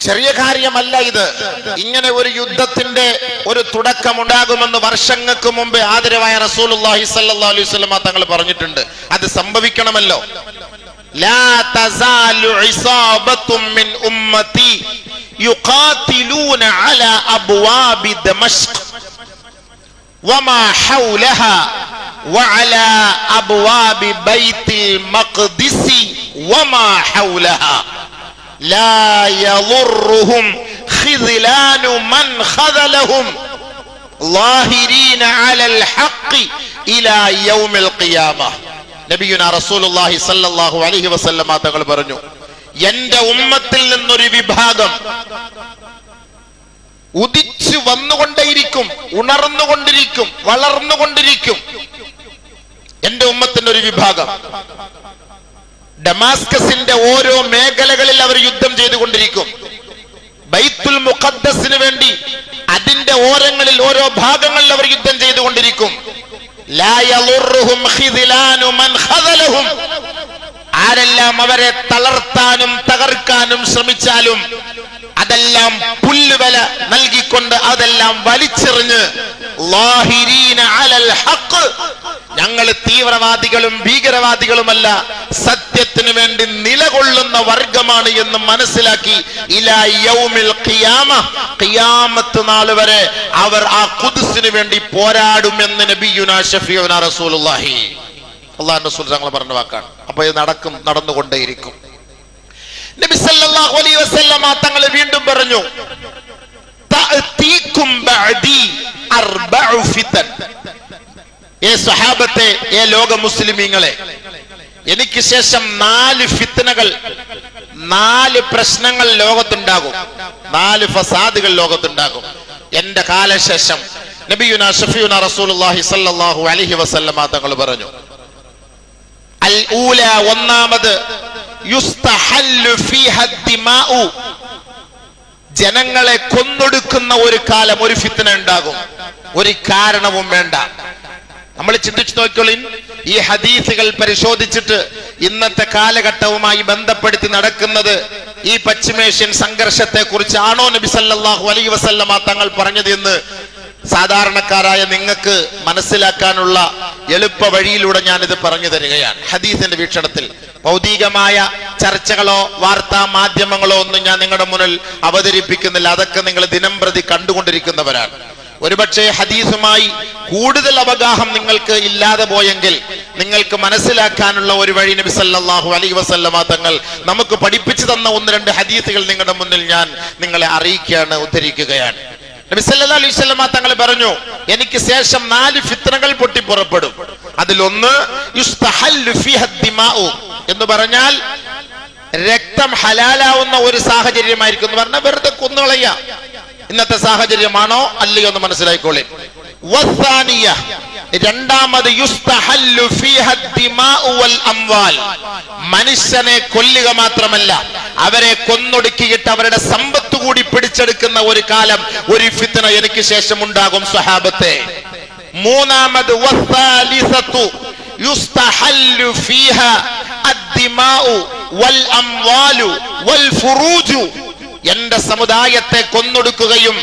ചെറിയ കാര്യമല്ല ഇത് ഇങ്ങനെ ഒരു യുദ്ധത്തിന്റെ ഒരു തുടക്കം ഉണ്ടാകുമെന്ന് വർഷങ്ങൾക്ക് മുമ്പ് ആദരവായ റസൂലുള്ളാഹി സ്വല്ലല്ലാഹു അലൈഹി വസല്ലമ തങ്ങൾ പറഞ്ഞിട്ടുണ്ട് അത് സംഭവിക്കണമല്ലോ ലാ തസാലു ഇസാബത്തും മിൻ ഉമ്മത്തി യുഖാതിലൂന അലാ അബ്വാബി ദമഷ്ക് وما حولها وعلى أبواب بيت المقدس وما حولها തങ്ങൾ പറഞ്ഞു എന്റെ ഉമ്മത്തിൽ നിന്നൊരു വിഭാഗം ഉദിച്ചു വന്നുകൊണ്ടേയിരിക്കും ഉണർന്നുകൊണ്ടിരിക്കും വളർന്നുകൊണ്ടിരിക്കും. എന്റെ ഉമ്മത്തിന്റെ ഒരു വിഭാഗം ഡമാസ്കസിന്റെ ഓരോ മേഖലകളിൽ അവർ യുദ്ധം ചെയ്തുകൊണ്ടിരിക്കും. ബൈത്തുൽ മുഖദ്ദസിന് വേണ്ടി അതിന്റെ ഓരങ്ങളിൽ ഓരോ ഭാഗങ്ങളിൽ അവർ യുദ്ധം ചെയ്തുകൊണ്ടിരിക്കും. ആരെല്ലാം അവരെ തളർത്താനും തകർക്കാനും ശ്രമിച്ചാലും അതെല്ലാം പുല്ലുവില നൽകിക്കൊണ്ട് അതെല്ലാം വലിച്ചെറിഞ്ഞ് ഹഖ് ഞങ്ങൾ തീവ്രവാദികളും ഭീകരവാദികളുമല്ല സത്യത്തിന് വേണ്ടി നിലകൊള്ളുന്ന വർഗമാണ് എന്ന് മനസ്സിലാക്കി ഇലാ യൗമിൽ ഖിയാമ ഖിയാമത്ത് നാൾ വരെ അവർ ആ ഖുദ്സിന് വേണ്ടി പോരാടുമെന്ന് നബിയുന ഷഫിയുന റസൂലുള്ളാഹി. അള്ളാഹു റസൂൽ തങ്ങൾ പറഞ്ഞ വാക്കാണ്. അപ്പോൾ ഇത് നടക്കും നടന്നുകൊണ്ടേയിരിക്കും. നബി സല്ലല്ലാഹു അലൈഹി വസല്ലമ തങ്ങൾ വീണ്ടും പറഞ്ഞു തഅതീകും ബഅദി അർബഉ ഫിതൻ. ഏ സഹാബത്തെ ഏ ലോക മുസ്ലിമീങ്ങളെ എനിക്ക് ശേഷം നാല് ഫിത്തനകൾ നാല് പ്രശ്നങ്ങൾ ലോകത്തുണ്ടാകും. നാല് ഫസാദുകൾ ലോകത്തുണ്ടാകും. എന്റെ കാലശേഷം നബിയുന ഷഫിയുന റസൂലുള്ളാഹി സല്ലല്ലാഹു അലൈഹി വസല്ലമ തങ്ങൾ പറഞ്ഞു അൽ ഊല ഒന്നാമത് യുസ്തഹല്ലു ഫീഹ ദിമാഉ ജനങ്ങളെ കൊന്നൊടുക്കുന്ന ഒരു കാലം ഒരു ഫിത്തന ഉണ്ടാകും. ഒരു കാരണവും വേണ്ട. നമ്മൾ ചിന്തിച്ചു നോക്കിയോളിൻ ഈ ഹദീസുകൾ പരിശോധിച്ചിട്ട് ഇന്നത്തെ കാലഘട്ടവുമായി ബന്ധപ്പെടുത്തി നടക്കുന്നത് ഈ പശ്ചിമേഷ്യൻ സംഘർഷത്തെ കുറിച്ചാണോ നബി സല്ലല്ലാഹു അലൈഹി വസല്ലമ തങ്ങൾ പറഞ്ഞത് എന്ന് സാധാരണക്കാരായ നിങ്ങൾക്ക് മനസ്സിലാക്കാനുള്ള എളുപ്പ വഴിയിലൂടെ ഞാനിത് പറഞ്ഞു തരികയാണ്. ഹദീസിന്റെ വീക്ഷണത്തിൽ ഭൗതികമായ ചർച്ചകളോ വാർത്താ മാധ്യമങ്ങളോ ഒന്നും ഞാൻ നിങ്ങളുടെ മുന്നിൽ അവതരിപ്പിക്കുന്നില്ല. അതൊക്കെ നിങ്ങൾ ദിനം പ്രതി കണ്ടുകൊണ്ടിരിക്കുന്നവരാണ്. ഒരുപക്ഷെ ഹദീസുമായി കൂടുതൽ അവഗാഹം നിങ്ങൾക്ക് ഇല്ലാതെ പോയെങ്കിൽ നിങ്ങൾക്ക് മനസ്സിലാക്കാനുള്ള ഒരു വഴി നബി സല്ലാഹു അലൈഹി വസല്ലമ തങ്ങൾ നമുക്ക് പഠിപ്പിച്ചു തന്ന ഒന്ന് രണ്ട് ഹദീസുകൾ നിങ്ങളുടെ മുന്നിൽ ഞാൻ നിങ്ങളെ അറിയിക്കുകയാണ് ഉദ്ധരിക്കുകയാണ്. നബി സല്ലാ അലൈഹി വസല്ലമ തങ്ങൾ പറഞ്ഞു എനിക്ക് ശേഷം നാല് ഫിത്നകൾ പൊട്ടി പുറപ്പെടും. അതിലൊന്ന് എന്ന് പറഞ്ഞാൽ രക്തം ഹലാലാവുന്ന ഒരു സാഹചര്യമായിരിക്കും എന്ന് പറഞ്ഞാൽ വെറുതെ കൊന്നുകളയ ഇന്നത്തെ സാഹചര്യമാണോ അല്ലയോ എന്ന് മനസ്സിലായിക്കോളെ. രണ്ടാമത് മനുഷ്യനെ കൊല്ലുക മാത്രമല്ല അവരെ കൊന്നൊടുക്കിയിട്ട് അവരുടെ സമ്പത്ത് കൂടി പിടിച്ചെടുക്കുന്ന ഒരു കാലം ഒരു ഫിത്തന എനിക്ക് ശേഷം ഉണ്ടാകും സ്വഹാബത്തെ. മൂന്നാമത് ഫീഹ വൽ വൽ എന്റെ സമുദായത്തെ കൊന്നൊടുക്കുകയും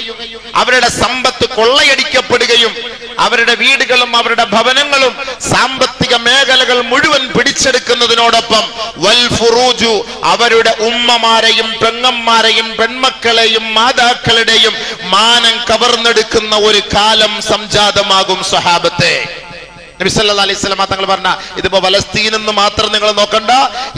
അവരുടെ സമ്പത്ത് കൊള്ളയടിക്കപ്പെടുകയും അവരുടെ വീടുകളും അവരുടെ ഭവനങ്ങളും സാമ്പത്തിക മേഖലകൾ മുഴുവൻ പിടിച്ചെടുക്കുന്നതിനോടൊപ്പം വൽഫുറൂജു അവരുടെ ഉമ്മമാരെയും പെങ്ങന്മാരെയും പെൺമക്കളെയും മാതാക്കളുടെയും മാനം കവർന്നെടുക്കുന്ന ഒരു കാലം സംജാതമാകും സ്വഹാബത്തെ നബി സല്ലല്ലാഹു അലൈഹി വസല്ലമ തങ്ങൾ പറഞ്ഞ ഇതിപ്പോ ഫലസ്തീൻ എന്ന് മാത്രം നിങ്ങൾ നോക്കണ്ട.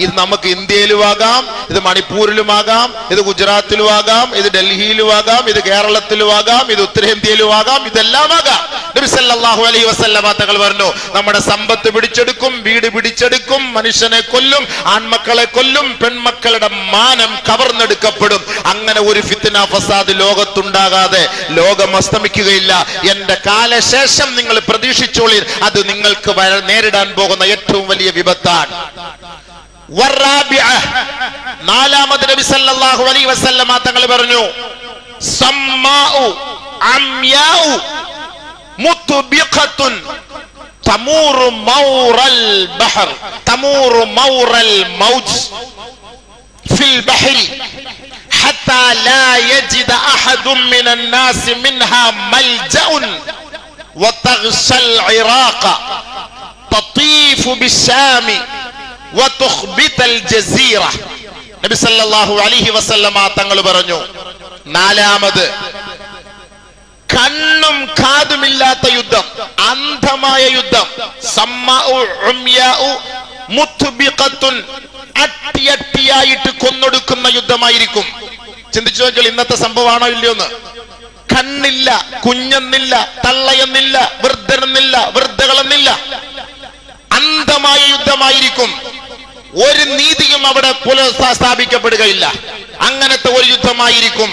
ഇത് നമുക്ക് ഇന്ത്യയിലും ആകാം ഇത് മണിപ്പൂരിലും ആകാം ഇത് ഗുജറാത്തിലും ആകാം ഇത് ഡൽഹിയിലും ആകാം ഇത് കേരളത്തിലും ആകാം ഇത് ഉത്തരേന്ത്യയിലും ആകാം ഇതെല്ലാം ആകാം നബി സല്ലല്ലാഹു അലൈഹി വസല്ലമ തങ്ങൾ പറഞ്ഞു നമ്മുടെ സമ്പത്ത് പിടിച്ചെടുക്കും വീട് പിടിച്ചെടുക്കും മനുഷ്യനെ കൊല്ലും ആൺമക്കളെ കൊല്ലും പെൺമക്കളുടെ മാനം കവർന്നെടുക്കപ്പെടും. അങ്ങനെ ഒരു ഫിത്തിന ഫസാദ് ലോകത്തുണ്ടാകാതെ ലോകം അസ്തമിക്കുകയില്ല എന്റെ കാലശേഷം നിങ്ങൾ പ്രതീക്ഷിച്ചോളി അത് നിങ്ങൾക്ക് നേരിടാൻ പോകുന്ന ഏറ്റവും വലിയ വിപത്താണ്. നാലാമത് നബി സല്ലല്ലാഹു അലൈഹി വസല്ലമ തങ്ങൾ പറഞ്ഞു സമ്മാഉ അംയാഉ മുത്ബിഖത്തുൻ തമൂറു മൗറൽ ബഹർ തമൂറു മൗറൽ മൗജ് ഫിൽ ബഹരി ഹത്താ ലാ യജിദ അഹദും മിനൻ നാസി മിൻഹാ മൽജഉൻ. وتغشى العراق تطيف بالشام وتخبت الجزيرة നബി സല്ലല്ലാഹു അലൈഹി വസല്ലമ തങ്ങൾ പറഞ്ഞു നാലാമത് കണ്ണും കാതുമില്ലാത്ത യുദ്ധം അന്ധമായ യുദ്ധം സമ്മാഉ ഉംയാഉ മുത്ബിഖത്തുൻ അട്ടിയട്ടിയായിട്ട് കൊന്നൊടുക്കുന്ന യുദ്ധമായിരിക്കും ചിന്തിച്ചു നോക്കിയാൽ ഇന്നത്തെ സംഭവമാണോ ഇല്ലയോ എന്ന് കണ്ണില്ല കുഞ്ഞെന്നില്ല തള്ളയെന്നില്ല വൃദ്ധനെന്നില്ല വൃദ്ധകളെന്നില്ല. അന്ധമായ യുദ്ധമായിരിക്കും. ഒരു നീതിയും അവിടെ പുനഃസ്ഥാപിക്കപ്പെടുകയില്ല. അങ്ങനത്തെ ഒരു യുദ്ധമായിരിക്കും.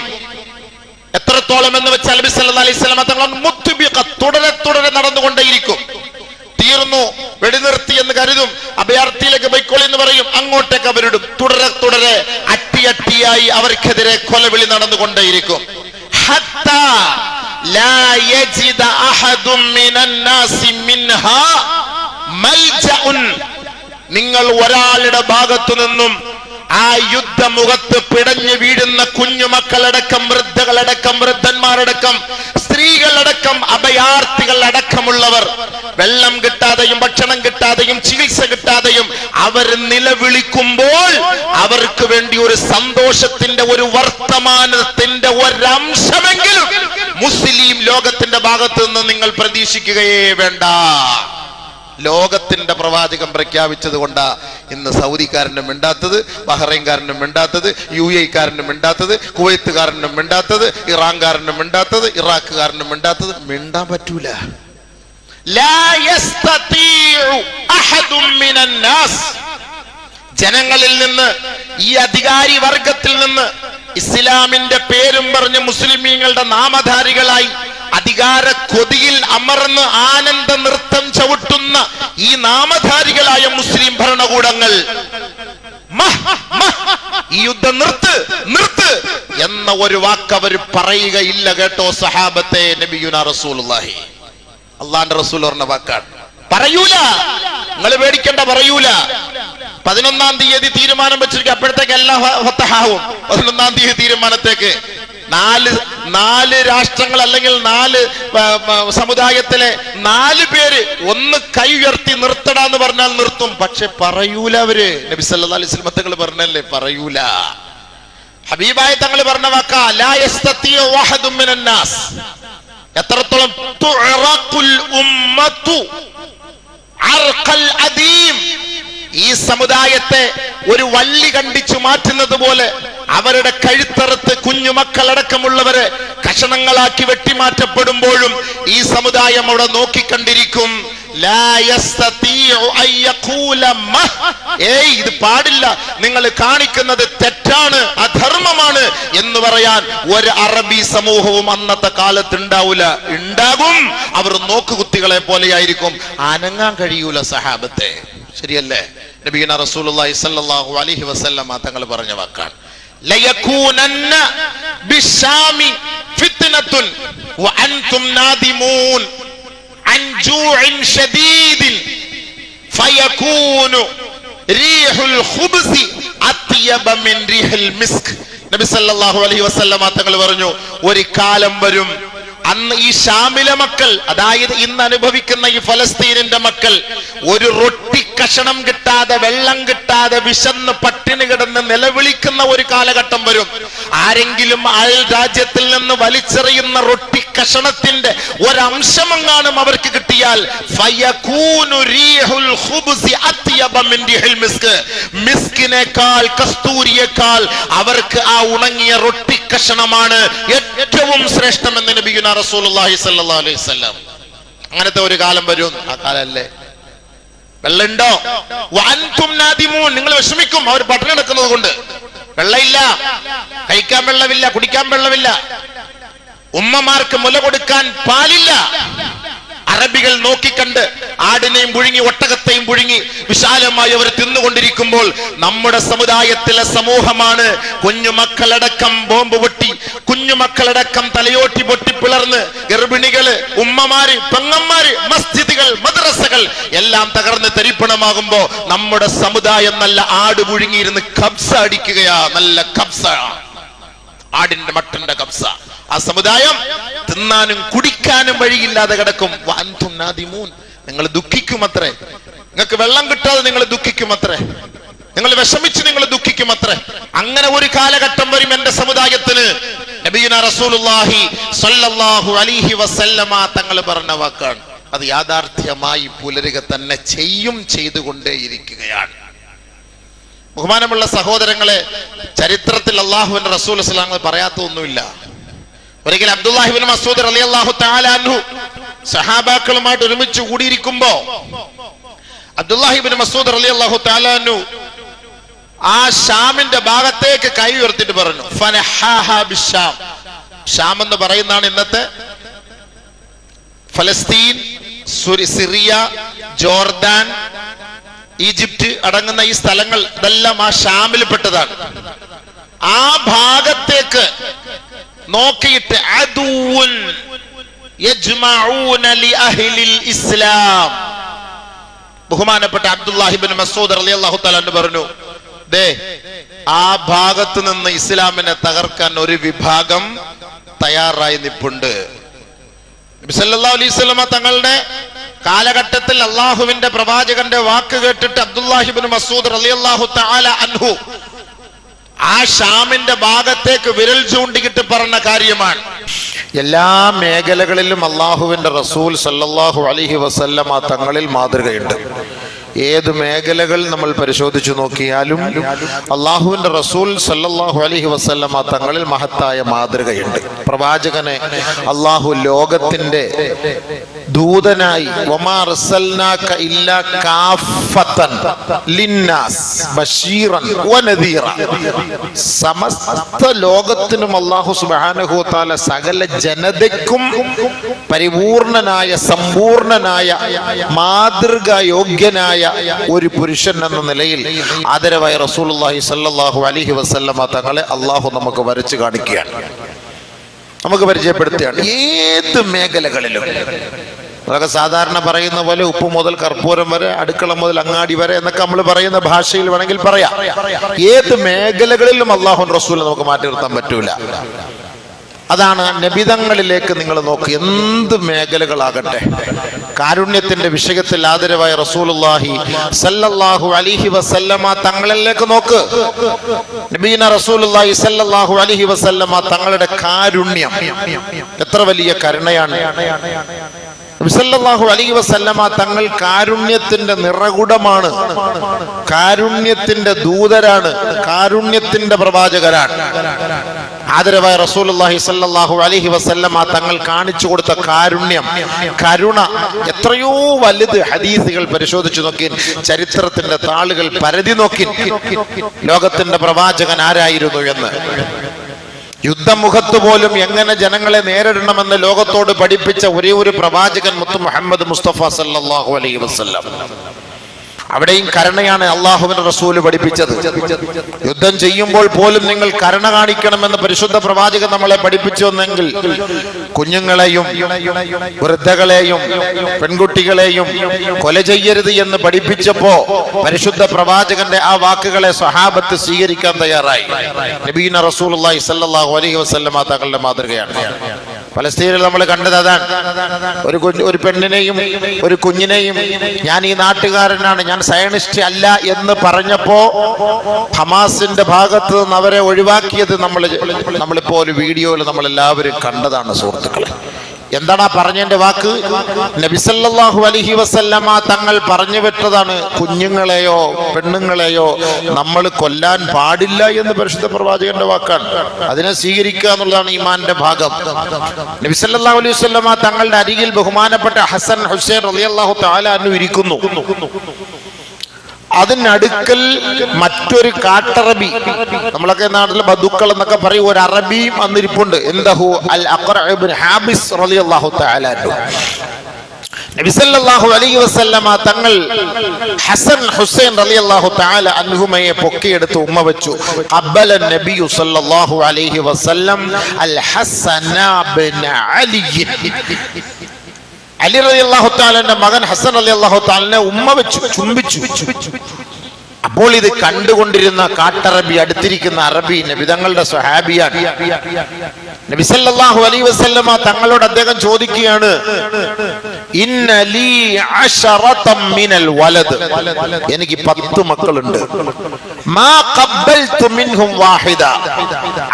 എത്രത്തോളം എന്ന് വെച്ചാൽ നബി സല്ലല്ലാഹു അലൈഹി വസല്ലം തങ്ങൾ മുത്തുബിഖ തുടരെ തുടരെ നടന്നുകൊണ്ടേയിരിക്കും. തീർന്നു വെടിനിർത്തി എന്ന് കരുതും അഭയാർത്ഥിയിലേക്ക് ബൈക്കോളി എന്ന് പറയും അങ്ങോട്ടേക്ക് അവരിടും. തുടരെ തുടരെ അട്ടിയട്ടിയായി അവർക്കെതിരെ കൊലവിളി നടന്നുകൊണ്ടേയിരിക്കും. ഹത്താ ലാ യജിദ അഹദും മിനൻ നാസി മിൻഹാ മൽജഉൻ നിങ്ങൾ ഒരാളുടെ ഭാഗത്തു നിന്നും ആ യുദ്ധമുഖത്ത് പിടഞ്ഞു വീഴുന്ന കുഞ്ഞുമക്കളടക്കം വൃദ്ധകളടക്കം വൃദ്ധന്മാരടക്കം സ്ത്രീകളടക്കം അഭയാർത്ഥികൾ അടക്കമുള്ളവർ വെള്ളം കിട്ടാതെയും ഭക്ഷണം കിട്ടാതെയും ചികിത്സ കിട്ടാതെയും അവർ നിലവിളിക്കുമ്പോൾ അവർക്ക് വേണ്ടി ഒരു സന്തോഷത്തിന്റെ ഒരു വർത്തമാനത്തിന്റെ ഒരംശമെങ്കിലും മുസ്ലിം ലോകത്തിന്റെ ഭാഗത്ത് നിന്ന് നിങ്ങൾ പ്രതീക്ഷിക്കുകയേ വേണ്ട. ലോകത്തിന്റെ പ്രവാചകം പ്രഖ്യാപിച്ചത് കൊണ്ടാ ഇന്ന് സൗദിക്കാരനും മിണ്ടാത്തത് ബഹ്റൈൻകാരനും മിണ്ടാത്തത് യു എക്കാരനും മിണ്ടാത്തത് കുവൈത്തുകാരനും മിണ്ടാത്തത് ഇറാൻകാരനും മിണ്ടാത്തത് ഇറാഖുകാരനും മിണ്ടാത്തത്. മിണ്ടാൻ പറ്റൂല. ജനങ്ങളിൽ നിന്ന് ഈ അധികാരി വർഗത്തിൽ നിന്ന് ഇസ്ലാമിന്റെ പേരും പറഞ്ഞ് മുസ്ലിമീങ്ങളുടെ നാമധാരികളായി അധികാര കൊതിയിൽ അമർന്ന് ആനന്ദ നൃത്തം ചവിട്ടുന്ന ഈ നാമധാരികളായ മുസ്ലിം ഭരണകൂടങ്ങൾ. ഈ യുദ്ധം നിർത്ത് നിർത്ത് എന്ന ഒരു വാക്ക് അവർ പറയുകയില്ല കേട്ടോ സഹാബത്തെ നബിയുന റസൂലുള്ളാഹി. അള്ളാന്റെ റസൂൽ പറഞ്ഞ വാക്കാണ്. പറയൂല. നിങ്ങൾ പേടിക്കണ്ട പറയൂല. പതിനൊന്നാം തീയതി തീരുമാനം വെച്ചിരിക്കും അപ്പോഴത്തേക്ക് എല്ലാം ഫത്തഹാവും പതിനൊന്നാം തീയതി തീരുമാനത്തേക്ക്. നാല് നാല് രാഷ്ട്രങ്ങൾ അല്ലെങ്കിൽ നാല് സമുദായത്തിലെ നാല് പേര് ഒന്ന് കൈ ഉയർത്തി നിർത്തടാന്ന് പറഞ്ഞാൽ നിർത്തും. പക്ഷെ പറയൂല അവർ. നബി സല്ലല്ലാഹു അലൈഹി പറഞ്ഞല്ലേ? പറയൂല. ഹബീബായ തങ്ങൾ പറഞ്ഞ വാക്കാസ് എത്രത്തോളം? ഈ സമുദായത്തെ ഒരു വള്ളി കണ്ടിച്ചു മാറ്റുന്നത് പോലെ അവരുടെ കഴുത്തറുത്ത് കുഞ്ഞുമക്കളടക്കമുള്ളവരെ കഷണങ്ങളാക്കി വെട്ടിമാറ്റപ്പെടുമ്പോഴും ഈ സമുദായം അവിടെ നോക്കിക്കണ്ടിരിക്കും. ഏയ് ഇത് പാടില്ല. നിങ്ങൾ കാണിക്കുന്നത് തെറ്റാണ് അധർമ്മമാണ് എന്ന് പറയാൻ ഒരു അറബി സമൂഹവും അന്നത്തെ കാലത്ത് ഉണ്ടാവൂല ഉണ്ടാകും. അവർ നോക്കുകുത്തികളെ പോലെയായിരിക്കും. അനങ്ങാൻ കഴിയൂല സഹാബത്തെ. ശരിയല്ലേ? നബീന റസൂലുള്ളാഹി സ്വല്ലല്ലാഹു അലൈഹി വസല്ലം തങ്ങൾ പറഞ്ഞ വാക്കാണ്. ലയകൂനന്ന ബിശാമി ഫിത്നത്തുൻ വഅൻതും നാദിമൂൻ അൻ ജൂഇൻ ശദീദിൻ ഫയകൂനു റീഹുൽ ഖുബ്സി അത്യബ മിൻ റീഹിൽ മിസ്ക്. നബി സല്ലല്ലാഹു അലൈഹി വസല്ലം തങ്ങൾ പറഞ്ഞു ഒരു കാലം വരും അന്ന് ഈ ഷാമിലെ മക്കൾ അതായത് ഇന്ന് അനുഭവിക്കുന്ന ഈ ഫലസ്തീനിന്റെ മക്കൾ ഒരു റൊട്ടി കഷണം കിട്ടാതെ വെള്ളം കിട്ടാതെ വിശന്ന് പട്ടിണി കിടന്ന് നിലവിളിക്കുന്ന ഒരു കാലഘട്ടം വരും. ആരെങ്കിലും അയൽ രാജ്യത്തിൽ നിന്ന് വലിച്ചെറിയുന്ന റൊട്ടി കഷണത്തിന്റെ ഒരംശമെങ്ങാനും അവർക്ക് കിട്ടിയാൽ മിസ്കിനേക്കാൾ കസ്തൂരിയേക്കാൾ അവർക്ക് ആ ഉണങ്ങിയ റൊട്ടി കഷണമാണ് ഏറ്റവും ശ്രേഷ്ഠമെന്ന് നബിയുന റസൂലുള്ളാഹി അലൈഹി വസല്ലം. അങ്ങനത്തെ ഒരു കാലം വരും. ആ കാലല്ലേ? വെള്ളമുണ്ടോ? നിങ്ങൾ വിഷമിക്കും. അവർ പട്ടണം എടുക്കുന്നത് കൊണ്ട്. വെള്ളമില്ല. കഴിക്കാൻ വെള്ളമില്ല. കുടിക്കാൻ വെള്ളമില്ല. ഉമ്മമാർക്ക് മുല കൊടുക്കാൻ പാലില്ല. അറബികൾ നോക്കിക്കണ്ട് ആടിനെയും പുഴുങ്ങി ഒട്ടകത്തെയും പുഴുങ്ങി വിശാലമായി അവർ തിന്നുകൊണ്ടിരിക്കുമ്പോൾ നമ്മുടെ സമുദായത്തിലെ സമൂഹമാണ് കുഞ്ഞുമക്കളടക്കം ബോംബ് പൊട്ടി കുഞ്ഞുമക്കളടക്കം തലയോട്ടി പൊട്ടി പിളർന്ന് ഗർഭിണികൾ ഉമ്മമാര് പെങ്ങന്മാര് മസ്ജിദുകൾ മദ്രസകൾ എല്ലാം തകർന്ന് തരിപ്പണമാകുമ്പോ നമ്മുടെ സമുദായം നല്ല ആട് പുഴുങ്ങിയിരുന്ന് കബ്സ അടിക്കുകയാ നല്ല കബ്സ. ആടിന്റെ മട്ടന്റെ കബ്സ. ആ സമുദായം തിന്നാനും കുടിക്കാനും വഴിയില്ലാതെ കിടക്കും. നിങ്ങൾ ദുഃഖിക്കും ദുഃഖിക്കുമത്രേ. നിങ്ങൾക്ക് വെള്ളം കിട്ടാതെ നിങ്ങൾ ദുഃഖിക്കുമത്രേ. നിങ്ങൾ വിഷമിച്ച് നിങ്ങൾ ദുഃഖിക്കുമത്രേ. അങ്ങനെ ഒരു കാലഘട്ടം വരും എന്റെ സമുദായത്തിന്. റസൂലുള്ളാഹി അലൈഹി വസല്ലമ തങ്ങൾ പറഞ്ഞ വാക്കാണ്. അത് യാഥാർത്ഥ്യമായി പുലരുക തന്നെ ചെയ്യും ചെയ്തുകൊണ്ടേയിരിക്കുകയാണ്. ബഹുമാനമുള്ള സഹോദരങ്ങളെ ചരിത്രത്തിൽ അള്ളാഹുവിന്റെ റസൂൽ അസ്ലാങ്ങൾ പറയാത്ത ഒന്നുമില്ല ഒരിക്കൽ അബ്ദുല്ലാഹിബിൻ മസൂദ് അലി അള്ളാഹു താലാൻഹു സഹാബാക്കളുമായിട്ട് ഒരുമിച്ച് കൂടിയിരിക്കുമ്പോ അബ്ദുല്ലാഹിബിൻ മസൂദ് അലി അള്ളാഹു താലാൻഹു ആ ഷാമിന്റെ ഭാഗത്തേക്ക് കൈ ഉയർത്തിട്ട് പറഞ്ഞു. ഷാം എന്ന് പറയുന്നതാണ് ഇന്നത്തെ ഫലസ്തീൻ സിറിയ ജോർദാൻ ഈജിപ്റ്റ് അടങ്ങുന്ന ഈ സ്ഥലങ്ങൾ ഇതെല്ലാം ആ ഷാമിൽപ്പെട്ടതാണ്. ആ ഭാഗത്തേക്ക് നോക്കിയിട്ട് ഇസ്ലാം. ബഹുമാനപ്പെട്ട അബ്ദുല്ലാഹിബിൻ മസൂദ് അലി അള്ളാഹു എന്ന് പറഞ്ഞു ദേ ആ ഭാഗത്ത് നിന്ന് ഇസ്ലാമിനെ തകർക്കാൻ ഒരു വിഭാഗം തയ്യാറായി നിപ്പുണ്ട്. അലൈഹി തങ്ങളുടെ കാലഘട്ടത്തിൽ അള്ളാഹുവിന്റെ പ്രവാചകന്റെ വാക്ക് കേട്ടിട്ട് അബ്ദുല്ലാഹിബിൻ മസൂദ് റളിയല്ലാഹു തആല അൻഹു ആ ഷാമിന്റെ ഭാഗത്തേക്ക് വിരൽ ചൂണ്ടിക്കിട്ട് പറഞ്ഞ കാര്യമാണ്. എല്ലാ മേഖലകളിലും അള്ളാഹുവിന്റെ റസൂൽ സല്ലല്ലാഹു അലൈഹി വസല്ലമ തങ്ങളിൽ മാതൃകയുണ്ട്. ഏത് മേഖലകൾ നമ്മൾ പരിശോധിച്ചു നോക്കിയാലും അള്ളാഹുവിന്റെ റസൂൽ സല്ലല്ലാഹു അലൈഹി വസല്ലമ തങ്ങളിൽ മഹത്തായ മാതൃകയുണ്ട്. പ്രവാചകനെ അള്ളാഹു ലോകത്തിന്റെ ദൂതനായി സമസ്ത ലോകത്തിനും അള്ളാഹു തആല സകല ജനതയ്ക്കും പരിപൂർണനായ സമ്പൂർണനായ മാതൃകാ യോഗ്യനായ ഒരു പുരുഷൻ എന്ന നിലയിൽ ആദരവായ റസൂലുള്ളാഹി സല്ലാഹു അലൈഹി വസല്ലമ തങ്ങളെ അള്ളാഹു നമുക്ക് വരച്ചു കാണിക്കുകയാണ്. നമുക്ക് പരിചയപ്പെടുത്തുകയാണ്. ഏത് മേഖലകളിലും അതൊക്കെ സാധാരണ പറയുന്ന പോലെ ഉപ്പ് മുതൽ കർപ്പൂരം വരെ അടുക്കള മുതൽ അങ്ങാടി വരെ എന്നൊക്കെ നമ്മൾ പറയുന്ന ഭാഷയിൽ വേണമെങ്കിൽ പറയാം. ഏത് മേഖലകളിലും അള്ളാഹു റസൂൽ നമുക്ക് മാറ്റി നിർത്താൻ പറ്റൂല. അതാണ് നബിതങ്ങളിലേക്ക് നിങ്ങൾ നോക്ക് എന്ത് മേഖലകളാകട്ടെ. കാരുണ്യത്തിന്റെ വിഷയത്തിൽ ആദരവായ റസൂലുള്ളാഹി സല്ലല്ലാഹു അലൈഹി വസല്ലമ തങ്ങളിലേക്ക് നോക്ക്. നബീന റസൂലുള്ളാഹി സല്ലല്ലാഹു അലൈഹി വസല്ലമ തങ്ങളുടെ കാരുണ്യം എത്ര വലിയ കരുണയാണ്. നബിസല്ലാഹു അലൈഹി വസല്ലമ തങ്ങൾ കാരുണ്യത്തിന്റെ നിറകുടമാണ്. കാരുണ്യത്തിന്റെ ദൂതരാണ്. കാരുണ്യത്തിന്റെ പ്രവാചകരാണ്. ആദരവായ റസൂലുള്ളാഹി സല്ലല്ലാഹു അലഹി വസല്ലമ തങ്ങൾ കാണിച്ചു കൊടുത്ത കാരുണ്യം കരുണ എത്രയോ വലുത് ഹദീസുകൾ പരിശോധിച്ചു നോക്കി ചരിത്രത്തിന്റെ താളുകൾ പരതി നോക്കി ലോകത്തിന്റെ പ്രവാചകൻ ആരായിരുന്നു എന്ന്. യുദ്ധമുഖത്ത് പോലും എങ്ങനെ ജനങ്ങളെ നേരിടണമെന്ന് ലോകത്തോട് പഠിപ്പിച്ച ഒരേ ഒരു പ്രവാചകൻ മുത്തു മുഹമ്മദ് മുസ്തഫ സല്ലാഹു അലൈഹി വസല്ലം. അവിടെയും കരുണയാണ് അള്ളാഹുവിന്റെ റസൂൽ പഠിപ്പിച്ചത്. യുദ്ധം ചെയ്യുമ്പോൾ പോലും നിങ്ങൾ കരുണ കാണിക്കണമെന്ന് പരിശുദ്ധ പ്രവാചകൻ നമ്മളെ പഠിപ്പിച്ചു എന്നെങ്കിൽ കുഞ്ഞുങ്ങളെയും വൃദ്ധകളെയും പെൺകുട്ടികളെയും കൊല ചെയ്യരുത് എന്ന് പഠിപ്പിച്ചപ്പോ പരിശുദ്ധ പ്രവാചകന്റെ ആ വാക്കുകളെ സ്വഹാബത്ത് സ്വീകരിക്കാൻ തയ്യാറായി. നബീന സല്ലല്ലാഹു അലൈഹി വസല്ലമ തങ്ങളുടെ മാതൃകയാണ്. പലസ്തീനിൽ നമ്മൾ കണ്ടത് അതാണ്. ഒരു ഒരു പെണ്ണിനെയും ഒരു കുഞ്ഞിനെയും ഞാൻ ഈ നാട്ടുകാരനാണ് ഞാൻ സയനിസ്റ്റ് അല്ല എന്ന് പറഞ്ഞപ്പോ ഹമാസിന്റെ ഭാഗത്ത് നിന്ന് അവരെ ഒഴിവാക്കിയത് നമ്മൾ നമ്മളിപ്പോ ഒരു വീഡിയോയിൽ നമ്മൾ എല്ലാവരും കണ്ടതാണ് സുഹൃത്തുക്കളെ. എന്താണ് പറഞ്ഞതിന്റെ വാക്ക്? നബിസല്ലാഹു അലഹി വസല്ലമ തങ്ങൾ പറഞ്ഞു വിട്ടതാണ് കുഞ്ഞുങ്ങളെയോ പെണ്ണുങ്ങളെയോ നമ്മൾ കൊല്ലാൻ പാടില്ല എന്ന് പരിശുദ്ധ പ്രവാചകന്റെ വാക്കാണ്. അതിനെ സ്വീകരിക്കുക എന്നുള്ളതാണ് ഈമാന്റെ ഭാഗം. നബിസല്ലാഹു അലൈഹി വസല്ലമ തങ്ങളുടെ അരികിൽ ബഹുമാനപ്പെട്ട ഹസൻ ഹുസൈൻ റളിയല്ലാഹു താലു ഇരിക്കുന്നു. അതിനടുക്കൽ മറ്റൊരു കാട്ടറബി. നമ്മളൊക്കെ നാട്ടിൽ ബദുക്കൾ എന്നൊക്കെ പറയും ഒരു അറബിയും അന്നിരിപ്പുണ്ട് എന്തഹു? അൽ ഹാബിസ് റളിയല്ലാഹു തആല വസല്ലമ തങ്ങൾ ഹസൻ ഹുസൈൻ റളിയല്ലാഹു തആല അൻഹുമയെ പൊക്കിയെടുത്ത് ഉമ്മ വെച്ചു. ഖബ്ബല നബിയു സല്ലല്ലാഹു അലൈഹി വസല്ലം അൽ അലി അലി റളിയല്ലാഹു തആലന്റെ മകൻ ഹസൻ റളിയല്ലാഹു അള്ളാഹുത്താലിനെ ഉമ്മ വെച്ച് ചുംബിച്ചു. അപ്പോൾ ഇത് കണ്ടുകൊണ്ടിരുന്ന കാട്ടറബി അടുത്തിരിക്കുന്ന അറബി നബിതങ്ങളുടെ സ്വഹാബിയാണ്. നബിസല്ലാഹു അലൈ വസല്ലമ തങ്ങളോട് അദ്ദേഹം ചോദിക്കുകയാണ് എനിക്ക് പത്ത് മക്കളുണ്ട്.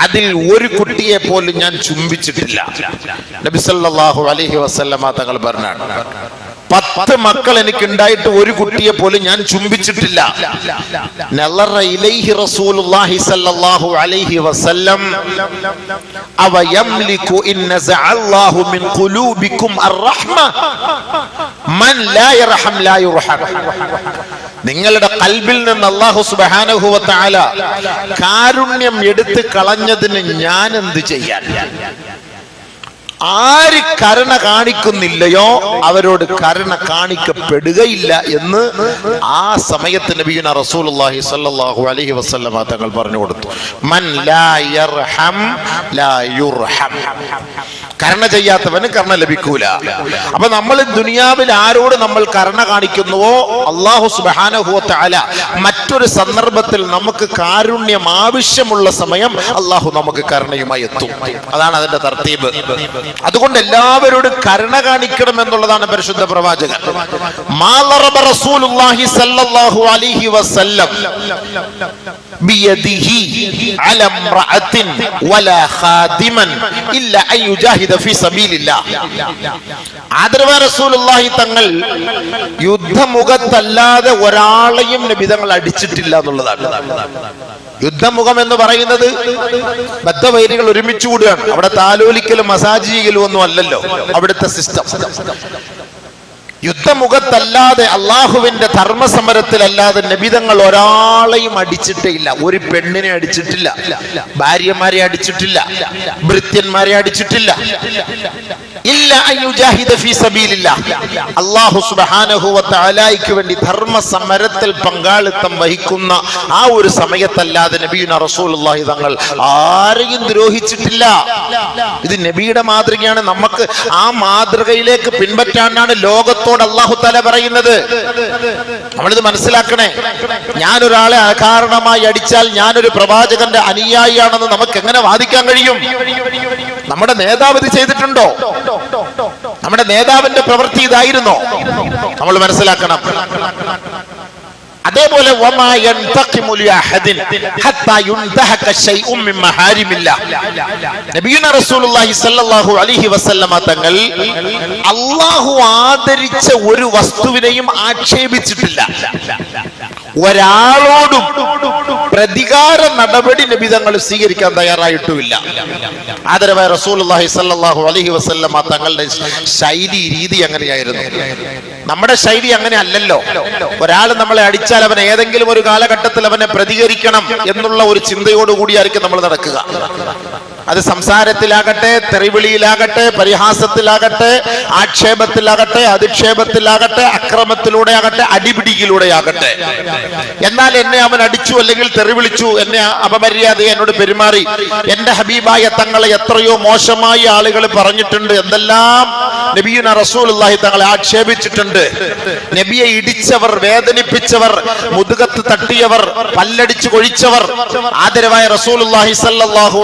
അതിൽ ഒരു കുട്ടിയെ പോലും ഞാൻ ചുംബിച്ചിട്ടില്ല. നബിസല്ലാഹു അലഹി വസല്ലമ തങ്ങൾ പറഞ്ഞാണ്. പത്ത് മക്കൾ എനിക്ക് ഉണ്ടായിട്ട് ഒരു കുട്ടിയെ പോലും ഞാൻ ചുംബിച്ചിട്ടില്ല. അവ നിങ്ങളുടെ കൽബിൽ നിന്ന് അള്ളാഹു തആല കാരുണ്യം എടുത്ത് കളഞ്ഞതിന് ഞാൻ എന്ത് ചെയ്യാൻ? ആര് കരുണ കാണിക്കുന്നില്ലയോ അവരോട് കരുണ കാണിക്കപ്പെടുകയില്ല എന്ന് ആ സമയത്ത് നബീന റസൂലുള്ളാഹി സ്വല്ലല്ലാഹു അലൈഹി വസല്ലമ തങ്ങൾ പറഞ്ഞു കൊടുത്തു. മൻ ലാ യർഹം ലാ യുർഹം. കരുണ ചെയ്യാത്തവന് കരുണ ലഭിക്കൂല. അപ്പൊ നമ്മൾ ദുനിയാവിൽ ആരോട് നമ്മൾ കരുണ കാണിക്കുന്നുവോ? അള്ളാഹു സുബ്ഹാനഹു വ മറ്റൊരു സന്ദർഭത്തിൽ നമുക്ക് കാരുണ്യം ആവശ്യമുള്ള സമയം അള്ളാഹു നമുക്ക് കരുണയുമായി എത്തും. അതാണ് അതിന്റെ തർത്തീബ്. അതുകൊണ്ട് എല്ലാവരോടും കരുണ കാണിക്കണം എന്നുള്ളതാണ് പരിശുദ്ധ പ്രവാചകൻ. മാലറബ റസൂലുള്ളാഹി സ്വല്ലല്ലാഹു അലൈഹി വസല്ലം. തങ്ങൾ യുദ്ധമുഖത്തല്ലാതെ ഒരാളെയും നബി തങ്ങൾ അടിച്ചിട്ടില്ല എന്നുള്ളതാണ്. യുദ്ധമുഖം എന്ന് പറയുന്നത് ബദ്ധവൈരികൾ ഒരുമിച്ച് കൂടുകയാണ്. അവിടെ താലോലിക്കലും മസാജ് ചെയ്യലും ഒന്നും അല്ലല്ലോ. അവിടുത്തെ സിസ്റ്റം യുദ്ധമുഖത്തല്ലാതെ അള്ളാഹുവിന്റെ ധർമ്മസമരത്തിലല്ലാതെ നബിതങ്ങൾ ഒരാളെയും അടിച്ചിട്ടില്ല. ഒരു പെണ്ണിനെ അടിച്ചിട്ടില്ല. ഭാര്യമാരെ അടിച്ചിട്ടില്ല. ഭൃത്യന്മാരെ അടിച്ചിട്ടില്ല. ഇല്ല സുബ്ഹാനഹു വ വേണ്ടി ധർമ്മ സമരത്തിൽ പങ്കാളിത്തം വഹിക്കുന്ന ആ ഒരു സമയത്തല്ലാതെ നബീന റസൂലുള്ളാഹി തങ്ങൾ ആരെയും ദ്രോഹിച്ചിട്ടില്ല. ഇത് നബിയുടെ മാതൃകയാണ്. നമുക്ക് ആ മാതൃകയിലേക്ക് പിൻപറ്റാനാണ് ലോകത്തോട് അള്ളാഹു തല പറയുന്നത്? നമ്മളിത് മനസ്സിലാക്കണേ. ഞാനൊരാളെ അകാരണമായി അടിച്ചാൽ ഞാനൊരു പ്രവാചകന്റെ അനുയായിയാണെന്ന് നമുക്ക് എങ്ങനെ വാദിക്കാൻ കഴിയും? നമ്മുടെ നേതാവ് ഇത് ചെയ്തിട്ടുണ്ടോ? നമ്മുടെ നേതാവിന്റെ പ്രവൃത്തി ഇതായിരുന്നോ? നമ്മൾ മനസ്സിലാക്കണം. അതേപോലെ തങ്ങൾ അല്ലാഹു ആദരിച്ച ഒരു വസ്തുവിനെയും ആക്ഷേപിച്ചിട്ടില്ല. ഒരാളോടും പ്രതികാര നടപടി നബി തങ്ങൾ സ്വീകരിക്കാൻ തയ്യാറായിട്ടുമില്ല. ആദരവായ റസൂലുള്ളാഹി സല്ലാഹു അലൈഹി വസല്ലമ തങ്ങളുടെ ശൈലി രീതി അങ്ങനെയായിരുന്നു. നമ്മുടെ ശൈലി അങ്ങനെ അല്ലല്ലോ. ഒരാൾ നമ്മളെ അടിച്ചാൽ അവൻ ഏതെങ്കിലും ഒരു കാലഘട്ടത്തിൽ അവനെ പ്രതികരിക്കണം എന്നുള്ള ഒരു ചിന്തയോടുകൂടിയായിരിക്കും നമ്മൾ നടക്കുക. അത് സംസാരത്തിലാകട്ടെ തെറിവിളിയിലാകട്ടെ പരിഹാസത്തിലാകട്ടെ ആക്ഷേപത്തിലാകട്ടെ അധിക്ഷേപത്തിലാകട്ടെ അക്രമത്തിലൂടെ ആകട്ടെ അടിപിടിയിലൂടെ ആകട്ടെ എന്നാൽ എന്നെ അവൻ അടിച്ചു അല്ലെങ്കിൽ തെറിവിളിച്ചു എന്നെ അപമര്യാദ എന്നോട് പെരുമാറി. എന്റെ ഹബീബായ തങ്ങളെ എത്രയോ മോശമായി ആളുകൾ പറഞ്ഞിട്ടുണ്ട്. എന്തെല്ലാം നബിയുന റസൂലുള്ളാഹി തങ്ങളെ ആക്ഷേപിച്ചിട്ടുണ്ട്. നബിയെ ഇടിച്ചവർ വേദനിപ്പിച്ചവർ മുതുകത്ത് തട്ടിയവർ പല്ലടിച്ചു കൊഴിച്ചവർ. ആദരവായ റസൂൽ അലിഹി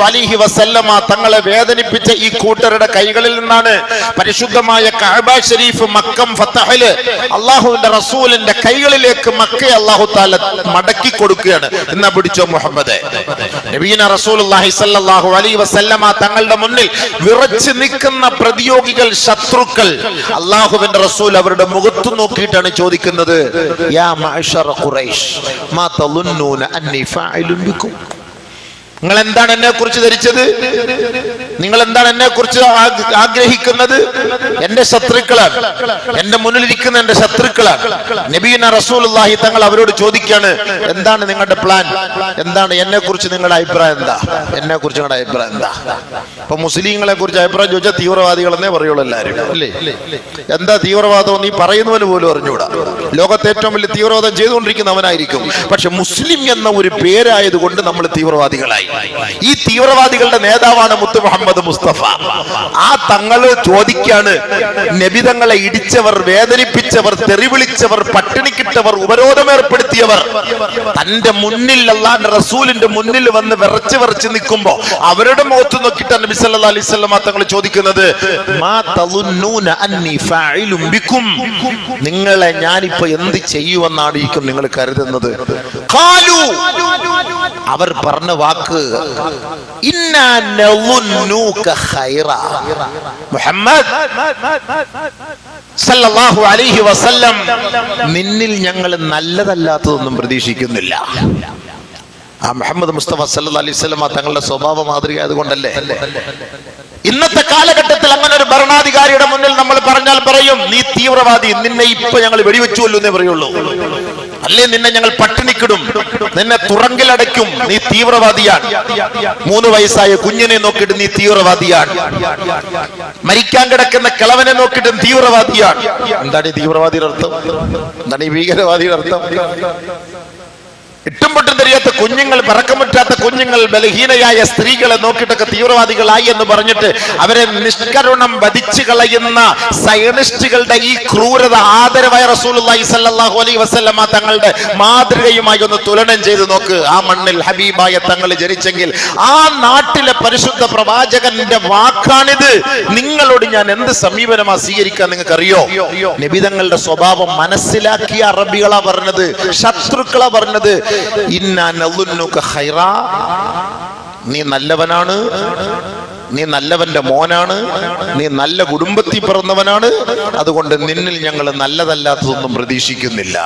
അലൈഹി വസല്ലമ തങ്ങളെ വേദനിപ്പിച്ച ഈ കൂട്ടരുടെ കൈകളിൽ നിന്നാണ് പരിശുദ്ധമായ കഅബ ഷരീഫ് മക്കം ഫത്തഹിൽ അള്ളാഹുവിന്റെ റസൂലിന്റെ കൈകളിലേക്ക് മക്ക അള്ളാഹു താല മടക്കി കൊടുക്കുകയാണ്. എന്നാ പിടിച്ചോ മുഹമ്മദ്? നബീന സല്ലല്ലാഹു അലൈഹി വസല്ലമ തങ്ങളുടെ മുന്നിൽ വിറച്ചു നിൽക്കുന്ന പ്രതിയോഗികൾ ശത്രുക്കൾ അള്ളാഹുവിന്റെ റസൂൽ അവരുടെ മുഖത്ത് നോക്കിയിട്ടാണ് ചോദിക്കുന്നത് യാ ഖുറൈഷ് മാ തലുന്നൂന അന്നി ഫാഇലുൻ ബിക്കും? നിങ്ങൾ എന്താണ് എന്നെ കുറിച്ച് ധരിച്ചത്? നിങ്ങൾ എന്താണ് എന്നെ കുറിച്ച് ആഗ്രഹിക്കുന്നത്? എന്റെ ശത്രുക്കളാണ്. എന്റെ മുന്നിലിരിക്കുന്ന എന്റെ ശത്രുക്കളാണ്. നബീന റസൂലുള്ളാഹി തങ്ങൾ അവരോട് ചോദിക്കാണ് എന്താണ് നിങ്ങളുടെ പ്ലാൻ? എന്താണ് എന്നെ കുറിച്ച് നിങ്ങളുടെ അഭിപ്രായം എന്താ? എന്നെ കുറിച്ച് നിങ്ങളുടെ അഭിപ്രായം എന്താ? ഇപ്പൊ മുസ്ലിങ്ങളെ കുറിച്ച് അഭിപ്രായം ചോദിച്ചാൽ തീവ്രവാദികൾ എന്നേ പറയുള്ളൂ എല്ലാവരും അല്ലേ? എന്താ തീവ്രവാദം നീ പറയുന്നവന് പോലും അറിഞ്ഞുകൂടാ ലോകത്തെ ഏറ്റവും വലിയ തീവ്രവാദം ചെയ്തുകൊണ്ടിരിക്കുന്നവനായിരിക്കും. പക്ഷെ മുസ്ലിം എന്ന ഒരു പേരായത് കൊണ്ട് നമ്മൾ തീവ്രവാദികളായി. ഈ തീവ്രവാദികളുടെ നേതാവാണ് മുത്തു മുഹമ്മദ് മുസ്തഫ. ആ തങ്ങൾ ചോദിക്കാണ് നബിതങ്ങളെ ഇടിച്ചവർ വേദനിപ്പിച്ചവർ തെറിവിളിച്ചവർ പട്ടിണിക്കിട്ടവർ ഉപരോധമേർപ്പെടുത്തിയവർ. തന്റെ മുന്നിൽ അള്ളാന്റെ റസൂലിന്റെ മുന്നിൽ വന്ന് വിറച്ച് വിറച്ച് നിൽക്കുമ്പോ അവരുടെ മുഖത്ത് നോക്കിയിട്ട് നബി സല്ലല്ലാഹു അലൈഹി വസല്ലം തങ്ങൾ ചോദിക്കുന്നത് നിങ്ങളെ ഞാനിപ്പോ എന്ത് ചെയ്യുമെന്നാണ് നിങ്ങൾ കരുതുന്നത്. അവർ പറഞ്ഞ വാക്ക് മുഹമ്മദ് സല്ലല്ലാഹു അലൈഹി വസല്ലം നിന്നിൽ ഞങ്ങൾ നല്ലതല്ലാത്തതൊന്നും പ്രതീക്ഷിക്കുന്നില്ല. ആ മുഹമ്മദ് മുസ്തഫ സല്ല അലൈഹി വസല്ലം തങ്ങളുടെ സ്വഭാവ മാതൃക ആയതുകൊണ്ടല്ലേ? ഇന്നത്തെ കാലഘട്ടത്തിൽ അങ്ങനെ ഒരു ഭരണാധികാരിയുടെ മുന്നിൽ നമ്മൾ പറഞ്ഞാൽ പറയും നീ തീവ്രവാദി നിന്നെ ഇപ്പൊ ഞങ്ങൾ വെടിവെച്ചു എന്നേ പറയുള്ളൂ. അല്ലേ നിന്നെ ഞങ്ങൾ പട്ടിണിക്കിടും? നിന്നെ തുറങ്കിലടയ്ക്കും. നീ തീവ്രവാദിയാണ്. മൂന്ന് വയസ്സായ കുഞ്ഞിനെ നോക്കിയിട്ട് നീ തീവ്രവാദിയാണ്. മരിക്കാൻ കിടക്കുന്ന കിളവനെ നോക്കിയിട്ടും തീവ്രവാദിയാണ്. എന്താണ് ഈ തീവ്രവാദിയുടെ അർത്ഥം? എന്താണ് ഈ ഭീകരവാദിയുടെ അർത്ഥം? ഇട്ടും പൊട്ടും തെരിയാത്ത കുഞ്ഞുങ്ങൾ പറക്കമുറ്റാത്ത കുഞ്ഞുങ്ങൾ ബലഹീനയായ സ്ത്രീകളെ നോക്കിയിട്ടൊക്കെ തീവ്രവാദികളായി എന്ന് പറഞ്ഞിട്ട് അവരെ നിഷ്കരുണം വധിച്ചു കളയുന്ന സയനിസ്റ്റുകളുടെ ഈ ക്രൂരത ആദരവായ റസൂലുള്ളാഹി സ്വല്ലല്ലാഹു അലൈഹി വസല്ലമ തങ്ങളുടെ മാതൃകയുമായി ഒന്ന് തുലനം ചെയ്ത് നോക്ക്. ആ മണ്ണിൽ ഹബീബായ തങ്ങൾ ജനിച്ചെങ്കിൽ ആ നാട്ടിലെ പരിശുദ്ധ പ്രവാചകന്റെ വാക്കാണിത്. നിങ്ങളോട് ഞാൻ എന്ത് സമീപനമാ സ്വീകരിക്കാൻ നിങ്ങൾക്ക് അറിയോ നബിതങ്ങളുടെ സ്വഭാവം മനസ്സിലാക്കിയ അറബികളാ പറഞ്ഞത് ശത്രുക്കളാ പറഞ്ഞത്. നീ നല്ലവനാണ്. നീ നല്ലവന്റെ മോനാണ്. നീ നല്ല കുടുംബത്തിൽ പിറന്നവനാണ്. അതുകൊണ്ട് നിന്നിൽ ഞങ്ങൾ നല്ലതല്ലാത്തതൊന്നും പ്രതീക്ഷിക്കുന്നില്ല.